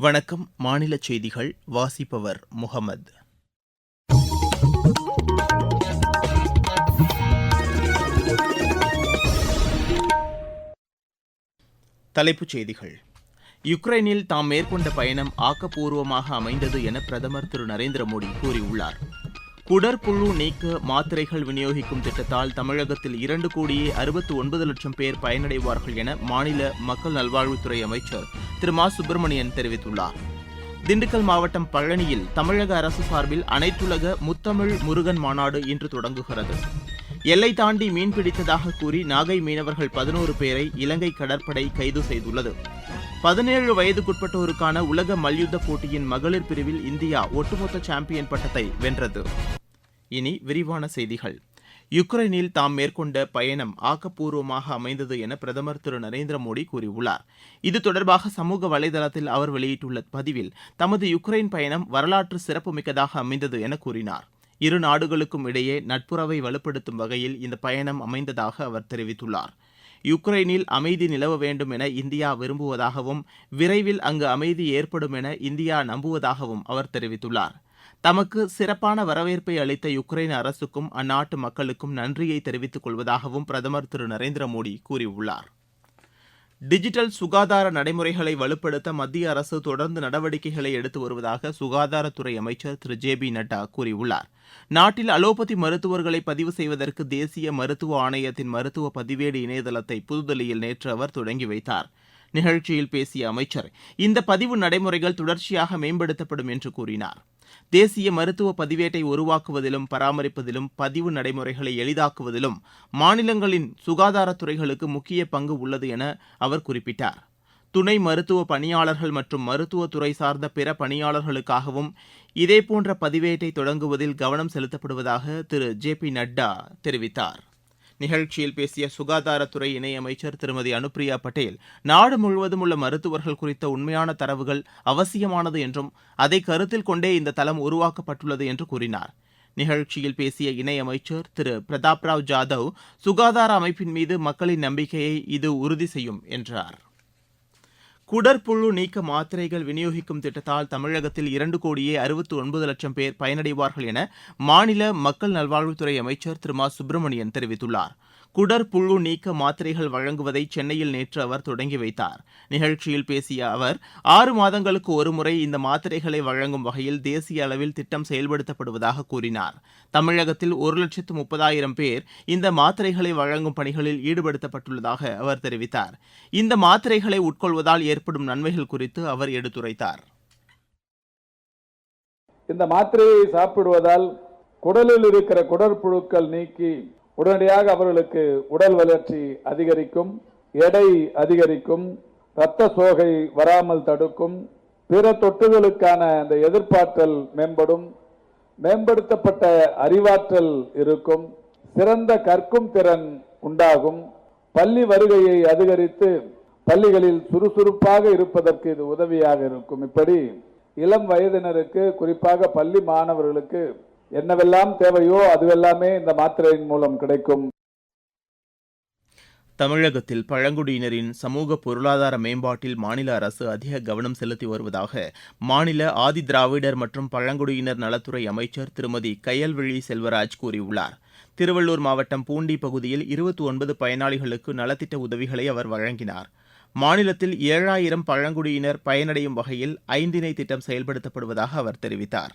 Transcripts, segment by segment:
வணக்கம் மாநில செய்திகள் வாசிப்பவர் முகமது. தலைப்புச் செய்திகள். யுக்ரைனில் தாம் மேற்கொண்ட பயணம் ஆக்கப்பூர்வமாக அமைந்தது என பிரதமர் திரு நரேந்திர மோடி கூறியுள்ளார். குடற்புழு நீக்க மாத்திரைகள் விநியோகிக்கும் திட்டத்தால் தமிழகத்தில் இரண்டு கோடியே அறுபத்து ஒன்பது லட்சம் பேர் பயனடைவார்கள் என மாநில மக்கள் நல்வாழ்வுத்துறை அமைச்சர் திரு மா. சுப்பிரமணியன் தெரிவித்துள்ளார். திண்டுக்கல் மாவட்டம் பழனியில் தமிழக அரசு சார்பில் அனைத்துலக முத்தமிழ் முருகன் மாநாடு இன்று தொடங்குகிறது. எல்லை தாண்டி மீன் பிடித்ததாக கூறி நாகை மீனவர்கள் பதினோரு பேரை இலங்கை கடற்படை கைது செய்துள்ளது. பதினேழு வயதுக்குட்பட்டோருக்கான உலக மல்யுத்த போட்டியின் மகளிர் பிரிவில் இந்தியா ஒட்டுமொத்த சாம்பியன் பட்டத்தை வென்றது. இனி விரிவான செய்திகள். யுக்ரைனில் தாம் மேற்கொண்ட பயணம் ஆக்கப்பூர்வமாக அமைந்தது என பிரதமர் திரு நரேந்திர மோடி கூறியுள்ளார். இது தொடர்பாக சமூக வலைதளத்தில் அவர் வெளியிட்டுள்ள பதிவில் தமது யுக்ரைன் பயணம் வரலாற்று சிறப்புமிக்கதாக அமைந்தது என கூறினார். இரு நாடுகளுக்கும் இடையே நட்புறவை வலுப்படுத்தும் வகையில் இந்த பயணம் அமைந்ததாக அவர் தெரிவித்துள்ளார். யுக்ரைனில் அமைதி நிலவ வேண்டும் என இந்தியா விரும்புவதாகவும் விரைவில் அங்கு அமைதி ஏற்படும் என இந்தியா நம்புவதாகவும் அவர் தெரிவித்துள்ளார். தமக்கு சிறப்பான வரவேற்பை அளித்த யுக்ரைன் அரசுக்கும் அந்நாட்டு மக்களுக்கும் நன்றியை தெரிவித்துக் கொள்வதாகவும் பிரதமர் திரு. நரேந்திர மோடி கூறியுள்ளார். டிஜிட்டல் சுகாதார நடைமுறைகளை வலுப்படுத்த மத்திய அரசு தொடர்ந்து நடவடிக்கைகளை எடுத்து வருவதாக சுகாதாரத்துறை அமைச்சர் திரு. ஜே. பி. நட்டா கூறியுள்ளார். நாட்டில் அலோபதி மருத்துவர்களை பதிவு செய்வதற்கு தேசிய மருத்துவ ஆணையத்தின் மருத்துவ பதிவேடு இணையதளத்தை புதுதில்லியில் நேற்று அவர் தொடங்கி வைத்தார். நிகழ்ச்சியில் பேசிய அமைச்சர் இந்த பதிவு நடைமுறைகள் தொடர்ச்சியாக மேம்படுத்தப்படும் என்று கூறினார். தேசிய மருத்துவ பதிவேட்டை உருவாக்குவதிலும் பராமரிப்பதிலும் பதிவு நடைமுறைகளை எளிதாக்குவதிலும் மாநிலங்களின் சுகாதாரத்துறைகளுக்கு முக்கிய பங்கு உள்ளது என அவர் குறிப்பிட்டார். துணை மருத்துவ பணியாளர்கள் மற்றும் மருத்துவத்துறை சார்ந்த பிற பணியாளர்களுக்காகவும் இதேபோன்ற பதிவேட்டை தொடங்குவதில் கவனம் செலுத்தப்படுவதாக திரு ஜே பி நட்டா தெரிவித்தார். நிகழ்ச்சியில் பேசிய சுகாதாரத்துறை இணையமைச்சர் திருமதி அனுப்பிரியா பட்டேல் நாடு முழுவதும் உள்ள மருத்துவர்கள் குறித்த உண்மையான தரவுகள் அவசியமானது என்றும் அதை கருத்தில் கொண்டே இந்த தளம் உருவாக்கப்பட்டுள்ளது என்று கூறினார். நிகழ்ச்சியில் பேசிய இணையமைச்சர் திரு. பிரதாப் ராவ் ஜாதவ் சுகாதார அமைப்பின் மீது மக்களின் நம்பிக்கையை இது உறுதி செய்யும் என்றார். குடற்புழு நீக்க மாத்திரைகள் விநியோகிக்கும் திட்டத்தால் தமிழகத்தில் இரண்டு கோடியே அறுபத்து ஒன்பது லட்சம் பேர் பயனடைவார்கள் என மாநில மக்கள் நல்வாழ்வுத்துறை அமைச்சர் திரு மா சுப்பிரமணியன் தெரிவித்துள்ளார். குடற்புழு நீக்க மாத்திரைகள் வழங்குவதை சென்னையில் நேற்று அவர் தொடங்கி வைத்தார். நிகழ்ச்சியில் பேசிய அவர் ஆறு மாதங்களுக்கு ஒருமுறை இந்த மாத்திரைகளை வழங்கும் வகையில் தேசிய அளவில் திட்டம் செயல்படுத்தப்படுவதாக கூறினார். தமிழகத்தில் ஒரு லட்சத்து முப்பதாயிரம் பேர் இந்த மாத்திரைகளை வழங்கும் பணிகளில் ஈடுபடுத்தப்பட்டுள்ளதாக அவர் தெரிவித்தார். இந்த மாத்திரைகளை உட்கொள்வதால் ஏற்படும் நன்மைகள் குறித்து அவர் எடுத்துரைத்தார். இந்த மாத்திரையை சாப்பிடுவதால் குடலில் இருக்கிற குடற்புழுக்கள் நீக்கி உடனடியாக அவர்களுக்கு உடல் வளர்ச்சி அதிகரிக்கும் எடை அதிகரிக்கும் இரத்த சோகை வராமல் தடுக்கும் பிற தொற்றுகளுக்கான அந்த எதிர்பார்த்தல் மேம்படும் மேம்படுத்தப்பட்ட அறிவாற்றல் இருக்கும் சிறந்த கற்கும் திறன் உண்டாகும். பள்ளி வருகையை அதிகரித்து பள்ளிகளில் சுறுசுறுப்பாக இருப்பதற்கு இது உதவியாக இருக்கும். இப்படி இளம் வயதினருக்கு குறிப்பாக பள்ளி மாணவர்களுக்கு என்னவெல்லாம் தேவையோ அதுவெல்லாமே இந்த மாத்திரையின் மூலம் கிடைக்கும். தமிழகத்தில் பழங்குடியினரின் சமூக பொருளாதார மேம்பாட்டில் மாநில அரசு அதிக கவனம் செலுத்தி வருவதாக மாநில ஆதி திராவிடர் மற்றும் பழங்குடியினர் நலத்துறை அமைச்சர் திருமதி கயல்விழி செல்வராஜ் கூறியுள்ளார். திருவள்ளூர் மாவட்டம் பூண்டி பகுதியில் இருபத்தி ஒன்பது பயனாளிகளுக்கு நலத்திட்ட உதவிகளை அவர் வழங்கினார். மாநிலத்தில் ஏழாயிரம் பழங்குடியினர் பயனடையும் வகையில் ஐந்திணை திட்டம் செயல்படுத்தப்படுவதாக அவர் தெரிவித்தார்.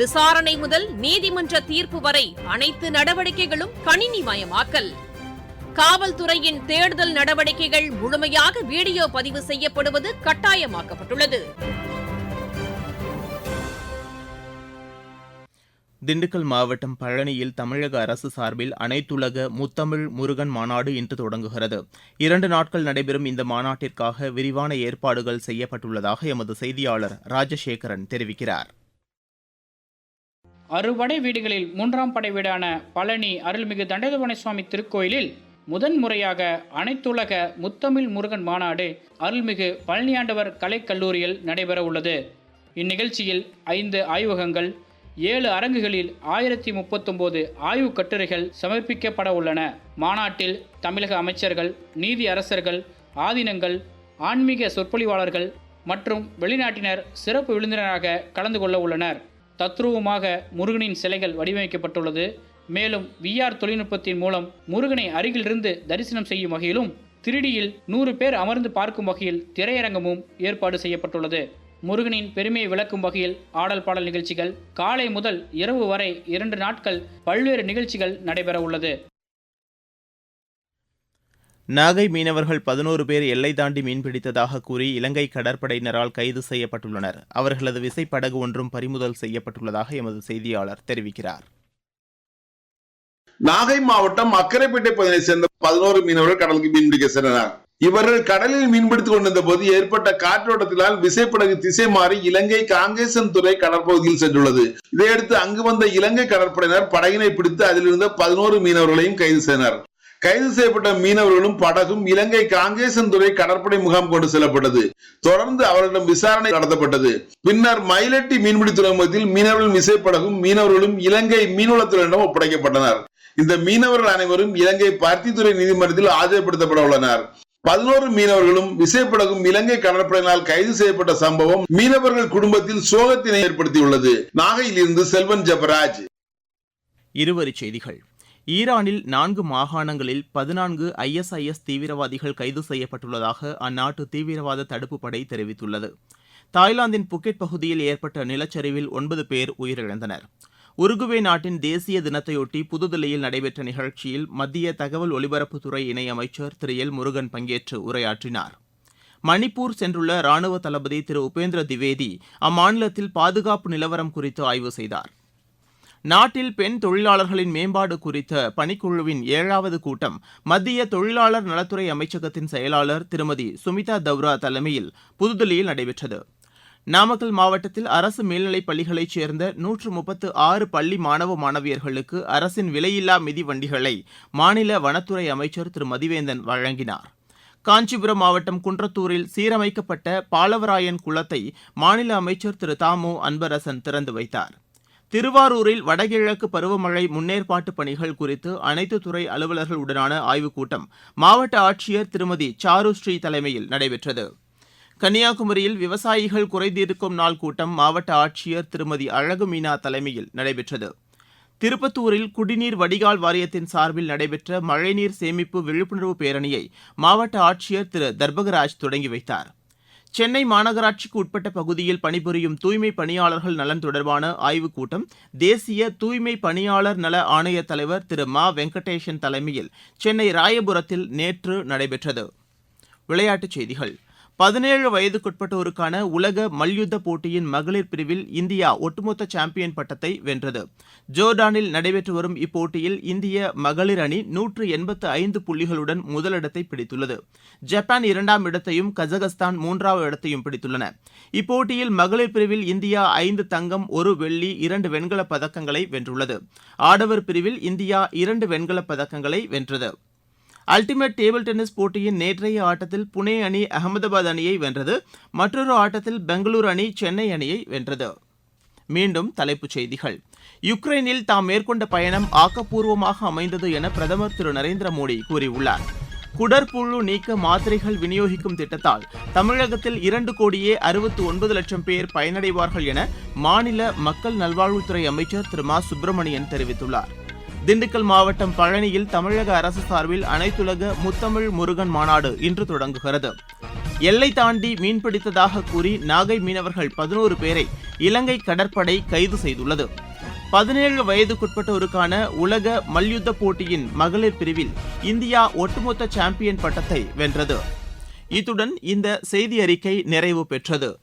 விசாரணை முதல் நீதிமன்ற தீர்ப்பு வரை அனைத்து நடவடிக்கைகளும் கணினி மயமாக்கல் காவல்துறையின் தேடுதல் நடவடிக்கைகள் முழுமையாக வீடியோ பதிவு செய்யப்படுவது கட்டாயமாக்கப்பட்டுள்ளது. திண்டுக்கல் மாவட்டம் பழனியில் தமிழக அரசு சார்பில் அனைத்துலக முத்தமிழ் முருகன் மாநாடு இன்று தொடங்குகிறது. இரண்டு நாட்கள் நடைபெறும் இந்த மாநாட்டிற்காக விரிவான ஏற்பாடுகள் செய்யப்பட்டுள்ளதாக எமது செய்தியாளர் ராஜசேகரன் தெரிவிக்கிறார். அறுபடை வீடுகளில் மூன்றாம் படை வீடான பழனி அருள்மிகு தண்டதபுவன சுவாமி திருக்கோயிலில் முதன் முறையாக அனைத்துலக முத்தமிழ் முருகன் மாநாடு அருள்மிகு பழனியாண்டவர் கலைக்கல்லூரியில் நடைபெற உள்ளது. இந்நிகழ்ச்சியில் ஐந்து ஆய்வகங்கள் ஏழு அரங்குகளில் ஆயிரத்தி முப்பத்தொம்போது ஆய்வுக் கட்டுரைகள் சமர்ப்பிக்கப்பட உள்ளன. மாநாட்டில் தமிழக அமைச்சர்கள் நீதி அரசர்கள் ஆதீனங்கள் ஆன்மீக சொற்பொழிவாளர்கள் மற்றும் வெளிநாட்டினர் சிறப்பு விருந்தினராக கலந்து கொள்ள உள்ளனர். தத்ரூபமாக முருகனின் சிலைகள் வடிவமைக்கப்பட்டுள்ளது. மேலும் விஆர் தொழில்நுட்பத்தின் மூலம் முருகனை அருகிலிருந்து தரிசனம் செய்யும் வகையிலும் திருடியில் நூறு பேர் அமர்ந்து பார்க்கும் வகையில் திரையரங்கமும் ஏற்பாடு செய்யப்பட்டுள்ளது. முருகனின் பெருமையை விளக்கும் வகையில் ஆடல் பாடல் நிகழ்ச்சிகள் காலை முதல் இரவு வரை இரண்டு நாட்கள் பல்வேறு நிகழ்ச்சிகள் நடைபெற உள்ளது நாகை மீனவர்கள் பதினோரு பேர் எல்லை தாண்டி மீன்பிடித்ததாக கூறி இலங்கை கடற்படையினரால் கைது செய்யப்பட்டுள்ளனர். அவர்களது விசைப்படகு ஒன்றும் பறிமுதல் செய்யப்பட்டுள்ளதாக எமது செய்தியாளர் தெரிவிக்கிறார். நாகை மாவட்டம் அக்கரைப்பேட்டை பகுதியை சேர்ந்த பதினோரு மீனவர்கள் கடலுக்கு மீன்பிடிக்க சென்றனர். இவர்கள் கடலில் மீன்பிடித்துக் கொண்டிருந்த போது ஏற்பட்ட காற்றோட்டத்தினால் விசைப்படகு திசை மாறி இலங்கை காங்கேசன் துறை கடற்பகுதியில் சென்றுள்ளது. இதையடுத்து அங்கு வந்த இலங்கை கடற்படையினர் படகினை பிடித்து அதிலிருந்த பதினோரு மீனவர்களையும் கைது செய்தனர். கைது செய்யப்பட்ட மீனவர்களும் படகும் இலங்கை காங்கேசன் துறை கடற்படை முகாம் கொண்டு செல்லப்பட்டது. தொடர்ந்து அவர்களிடம் விசாரணை நடத்தப்பட்டது. பின்னர் மயிலட்டி மீன்பிடி துறைமுகத்தில் மீனவர்கள் விசைப்படகும் மீனவர்களும் இலங்கை மீன்வளத்துறையிடம் ஒப்படைக்கப்பட்டனர். இந்த மீனவர்கள் அனைவரும் இலங்கை பருத்தித்துறை நீதிமன்றத்தில் ஆஜர்படுத்தப்பட உள்ளனர். பதினோரு மீனவர்களும் விசைப்படகும் இலங்கை கடற்படையினால் கைது செய்யப்பட்ட சம்பவம் மீனவர்கள் குடும்பத்தில் சோகத்தினை ஏற்படுத்தியுள்ளது. நாகையிலிருந்து செல்வன் ஜபராஜ். இருவரி செய்திகள். ஈரானில் நான்கு மாகாணங்களில் பதினான்கு ஐஎஸ்ஐஎஸ் தீவிரவாதிகள் கைது செய்யப்பட்டுள்ளதாக அந்நாட்டு தீவிரவாத தடுப்பு படை தெரிவித்துள்ளது. தாய்லாந்தின் புக்கெட் பகுதியில் ஏற்பட்ட நிலச்சரிவில் ஒன்பது பேர் உயிரிழந்தனர். உருகுவே நாட்டின் தேசிய தினத்தையொட்டி புதுதில்லியில் நடைபெற்ற நிகழ்ச்சியில் மத்திய தகவல் ஒலிபரப்புத்துறை இணையமைச்சர் திரு. எல். முருகன் பங்கேற்று உரையாற்றினார். மணிப்பூர் சென்றுள்ள ராணுவ தளபதி திரு. உபேந்திர திவேதி அம்மாநிலத்தில் பாதுகாப்பு நிலவரம் குறித்து ஆய்வு செய்தார். நாட்டில் பெண் தொழிலாளர்களின் மேம்பாடு குறித்த பணிக்குழுவின் ஏழாவது கூட்டம் மத்திய தொழிலாளர் நலத்துறை அமைச்சகத்தின் செயலாளர் திருமதி சுமிதா தவ்ரா தலைமையில் புதுதில்லியில் நடைபெற்றது. நாமக்கல் மாவட்டத்தில் அரசு மேல்நிலைப் பள்ளிகளைச் சேர்ந்த நூற்று முப்பத்து ஆறு பள்ளி மாணவ மாணவியர்களுக்கு அரசின் விலையில்லா மிதி வண்டிகளை மாநில வனத்துறை அமைச்சர் திரு. மதிவேந்தன் வழங்கினார். காஞ்சிபுரம் மாவட்டம் குன்றத்தூரில் சீரமைக்கப்பட்ட பாலவராயன் குளத்தை மாநில அமைச்சர் திரு. தாமு அன்பரசன் திறந்து வைத்தார். திருவாரூரில் வடகிழக்கு பருவமழை முன்னேற்பாட்டு பணிகள் குறித்து அனைத்து துறை அலுவலர்களுடனான ஆய்வுக் கூட்டம் மாவட்ட ஆட்சியர் திருமதி சாருஸ்ரீ தலைமையில் நடைபெற்றது. கன்னியாகுமரியில் விவசாயிகள் குறைதீர்க்கும் நாள் கூட்டம் மாவட்ட ஆட்சியர் திருமதி அழகு மீனா தலைமையில் நடைபெற்றது. திருப்பத்தூரில் குடிநீர் வடிகால் வாரியத்தின் சார்பில் நடைபெற்ற மழைநீர் சேமிப்பு விழிப்புணர்வு பேரணியை மாவட்ட ஆட்சியர் திரு தர்பகராஜ் தொடங்கி வைத்தார். சென்னை மாநகராட்சிக்கு உட்பட்ட பகுதியில் பணிபுரியும் தூய்மை பணியாளர்கள் நலன் தொடர்பான ஆய்வுக் கூட்டம் தேசிய தூய்மை பணியாளர் நல ஆணைய தலைவர் திரு மா வெங்கடேஷன் தலைமையில் சென்னை ராயபுரத்தில் நேற்று நடைபெற்றது. விளையாட்டுச் செய்திகள். பதினேழு வயதுக்குட்பட்டோருக்கான உலக மல்யுத்த போட்டியின் மகளிர் பிரிவில் இந்தியா ஒட்டுமொத்த சாம்பியன் பட்டத்தை வென்றது. ஜோர்டானில் நடைபெற்று வரும் இப்போட்டியில் இந்திய மகளிர் அணி நூற்று எண்பத்து ஐந்து புள்ளிகளுடன் முதலிடத்தை பிடித்துள்ளது. ஜப்பான் இரண்டாம் இடத்தையும் கஜகஸ்தான் மூன்றாவது இடத்தையும் பிடித்துள்ளன. இப்போட்டியில் மகளிர் பிரிவில் இந்தியா ஐந்து தங்கம் ஒரு வெள்ளி இரண்டு வெண்கலப் பதக்கங்களை வென்றுள்ளது. ஆடவர் பிரிவில் இந்தியா இரண்டு வெண்கலப் பதக்கங்களை வென்றது. அல்டிமேட் டேபிள் டென்னிஸ் போட்டியின் நேற்றைய ஆட்டத்தில் புனே அணி அகமதாபாத் அணியை வென்றது. மற்றொரு ஆட்டத்தில் பெங்களூரு அணி சென்னை அணியை வென்றது. மீண்டும் தலைப்புச் செய்திகள். யுக்ரைனில் தாம் மேற்கொண்ட பயணம் ஆக்கப்பூர்வமாக அமைந்தது என பிரதமர் திரு நரேந்திர மோடி கூறியுள்ளார். குடற்புழு நீக்க மாத்திரைகள் விநியோகிக்கும் திட்டத்தால் தமிழகத்தில் இரண்டு கோடியே அறுபத்து ஒன்பது லட்சம் பேர் பயனடைவார்கள் என மாநில மக்கள் நல்வாழ்வுத்துறை அமைச்சர் திரு மா சுப்பிரமணியன் தெரிவித்துள்ளார். திண்டுக்கல் மாவட்டம் பழனியில் தமிழக அரசு சார்பில் அனைத்துலக முத்தமிழ் முருகன் மாநாடு இன்று தொடங்குகிறது. எல்லை தாண்டி மீன்பிடித்ததாக கூறி நாகை மீனவர்கள் பதினோரு பேரை இலங்கை கடற்படை கைது செய்துள்ளது. பதினேழு வயதுக்குட்பட்டோருக்கான உலக மல்யுத்த போட்டியின் மகளிர் பிரிவில் இந்தியா ஒட்டுமொத்த சாம்பியன் பட்டத்தை வென்றது. இத்துடன் இந்த செய்தி அறிக்கை நிறைவு பெற்றது.